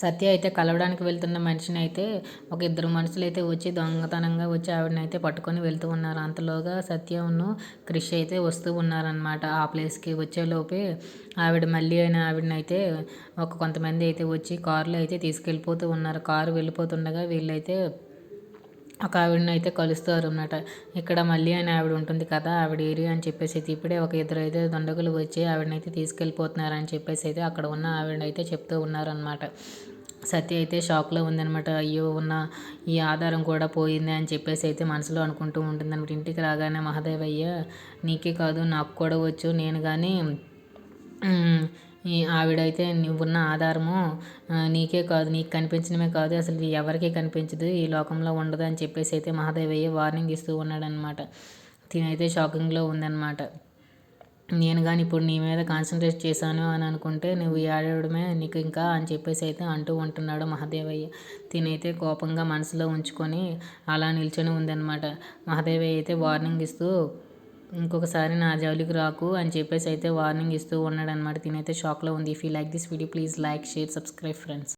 సత్య అయితే కలవడానికి వెళ్తున్న మనిషిని అయితే ఒక ఇద్దరు మనుషులు అయితే వచ్చి దొంగతనంగా వచ్చి ఆవిడని అయితే పట్టుకొని వెళ్తూ ఉన్నారు. అంతలోగా సత్యంను క్రిష్ అయితే వస్తూ ఉన్నారనమాట ఆ ప్లేస్కి వచ్చేలోపే ఆవిడ మళ్ళీ అయిన ఆవిడని అయితే ఒక కొంతమంది అయితే వచ్చి కారులో అయితే తీసుకెళ్ళిపోతూ ఉన్నారు. కారు వెళ్ళిపోతుండగా వీళ్ళైతే ఒక ఆవిడని అయితే కలుస్తారు అన్నమాట. ఇక్కడ మళ్ళీ అని ఆవిడ ఉంటుంది కదా ఆవిడ ఏరియా అని చెప్పేసి అయితే ఇప్పుడే ఒక ఇద్దరు అయితే దండగులు వచ్చి ఆవిడనైతే తీసుకెళ్ళిపోతున్నారని చెప్పేసి అయితే అక్కడ ఉన్న ఆవిడనైతే చెప్తూ ఉన్నారనమాట సత్య అయితే షాక్లో ఉందనమాట అయ్యో ఉన్న ఈ ఆధారం కూడా పోయింది అని చెప్పేసి అయితే మనసులో అనుకుంటూ ఉంటుందన్నమాట. ఇంటికి రాగానే మహాదేవయ్య నీకే కాదు నాకు కూడా వచ్చు. నేను కానీ ఈ ఆవిడైతే నువ్వున్న ఆధారము నీకే కాదు నీకు కనిపించడమే కాదు అసలు ఎవరికీ కనిపించదు ఈ లోకంలో ఉండదు అని చెప్పేసి అయితే మహాదేవయ్య వార్నింగ్ ఇస్తూ ఉన్నాడనమాట తినైతే షాకింగ్లో ఉందన్నమాట. నేను కానీ ఇప్పుడు నీ మీద కాన్సన్ట్రేట్ చేశాను అని అనుకుంటే నువ్వు ఏడవడమే నీకు ఇంకా అని చెప్పేసి అయితే అంటూ ఉంటున్నాడు మహాదేవయ్య. తినైతే కోపంగా మనసులో ఉంచుకొని అలా నిల్చొని ఉందన్నమాట. మహాదేవయ్య అయితే వార్నింగ్ ఇస్తూ ఇంకొకసారి నా జోలికి రాకు అని చెప్పేసి అయితే వార్నింగ్ ఇస్తూ ఉన్నాడనమాట తినైతే షాక్లో ఉంది. If you like this video please like share subscribe friends